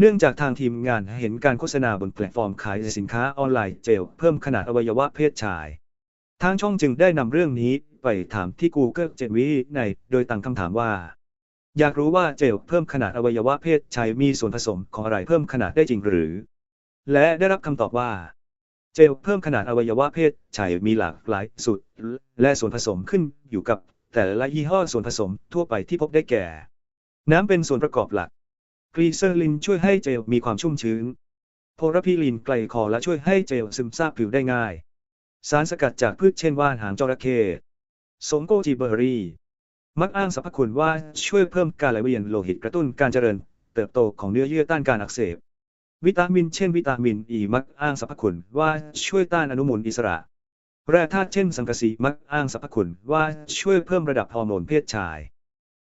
เนื่องจากทางทีมงานเห็นการโฆษณาบนแพลตฟอร์มขายสินค้าออนไลน์เจลเพิ่มขนาดอวัยวะเพศชาย ทางช่องจึงได้นำเรื่องนี้ไปถามที่ Google เจวิในโดยตั้งคำถามว่า อยากรู้ว่าเจลเพิ่มขนาดอวัยวะเพศชายมีส่วนผสมของอะไรเพิ่มขนาดได้จริงหรือ และได้รับคำตอบว่า เจลเพิ่มขนาดอวัยวะเพศชายมีหลากหลายสูตรและส่วนผสมขึ้นอยู่กับแต่ละยี่ห้อส่วนผสมทั่วไปที่พบได้แก่ น้ำเป็นส่วนประกอบหลัก กรีเซอร์ลินช่วยให้เจลมีความชุ่มชื้น โพรพิลีนไกลคอและช่วยให้เจลซึมซาบผิวได้ง่าย สารสกัดจากพืชเช่นว่านหางจระเข้สมโกจีเบอร์รี่ มักอ้างสรรพคุณว่าช่วยเพิ่มการไหลเวียนโลหิตกระตุ้นการเจริญ เติบโตของเนื้อเยื่อต้านการอักเสบ วิตามินเช่นวิตามินอ e ีมักอ้างสรรพคุณว่าช่วยต้านอนุมูลอิสระ แร่ธาตุเช่นสังกะสีมักอ้างสรรพคุณว่าช่วยเพิ่มระดับฮอร์โมนเพศชาย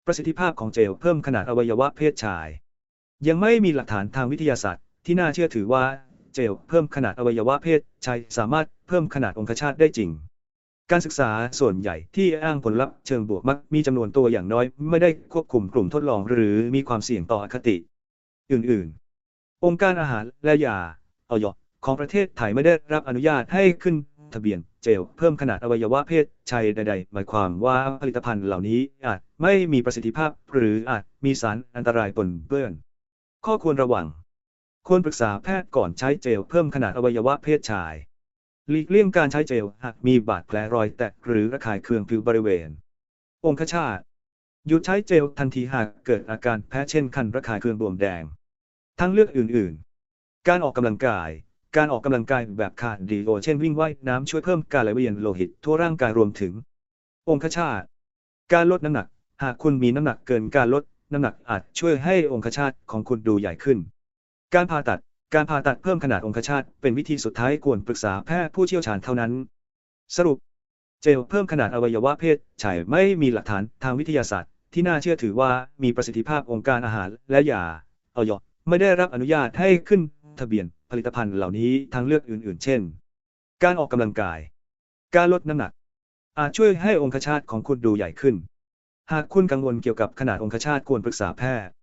ประสิทธิภาพของเจลเพิ่มขนาดอวัยวะเพศชาย ยังไม่มีหลักฐานทางวิทยาศาสตร์ที่น่าเชื่อถือว่าเจลเพิ่มขนาดอวัยวะเพศชายสามารถเพิ่มขนาดองคชาตได้จริง การศึกษาส่วนใหญ่ที่อ้างผลลัพธ์เชิงบวกมักมีจำนวนตัวอย่างน้อย ไม่ได้ควบคุมกลุ่มทดลองหรือมีความเสี่ยงต่ออคติ อื่นๆ องค์การอาหารและยาออยของประเทศไทยไม่ได้รับอนุญาตให้ขึ้นทะเบียนเจลเพิ่มขนาดอวัยวะเพศชายใด ๆ หมายความว่าผลิตภัณฑ์เหล่านี้อาจไม่มีประสิทธิภาพหรืออาจมีสารอันตรายปนเปื้อน ข้อควรระวัง ควรปรึกษาแพทย์ก่อนใช้เจลเพิ่มขนาดอวัยวะเพศชาย หลีกเลี่ยงการใช้เจลหากมีบาดแผลรอยแตกหรือระคายเคืองผิวบริเวณ องคชาตหยุดใช้เจลทันทีหากเกิดอาการแพ้เช่นคันระคายเคืองบวมแดง ทั้งเลือกอื่น ๆ การออกกำลังกาย การออกกำลังกายแบบคาร์ดิโอเช่นวิ่งว่ายน้ำช่วยเพิ่มการไหลเวียนโลหิตทั่วร่างกายรวมถึง องคชาตการลดน้ำหนัก หากคุณมีน้ำหนักเกินการลด น้ำหนักอาจช่วยให้องคชาตของคุณดูใหญ่ขึ้น การผ่าตัด การผ่าตัดเพิ่มขนาดองคชาตเป็นวิธีสุดท้ายควรปรึกษาแพทย์ผู้เชี่ยวชาญเท่านั้น สรุป เจลเพิ่มขนาดอวัยวะเพศชายไม่มีหลักฐานทางวิทยาศาสตร์ ที่น่าเชื่อถือว่ามีประสิทธิภาพองค์การอาหารและยาออยไม่ได้รับอนุญาตให้ขึ้นทะเบียนผลิตภัณฑ์เหล่านี้ทางเลือกอื่น ๆ เช่น การออกกำลังกาย การลดน้ำหนัก อาจช่วยให้องคชาตของคุณดูใหญ่ขึ้น หากคุณกังวลเกี่ยวกับขนาดองคชาตควรปรึกษาแพทย์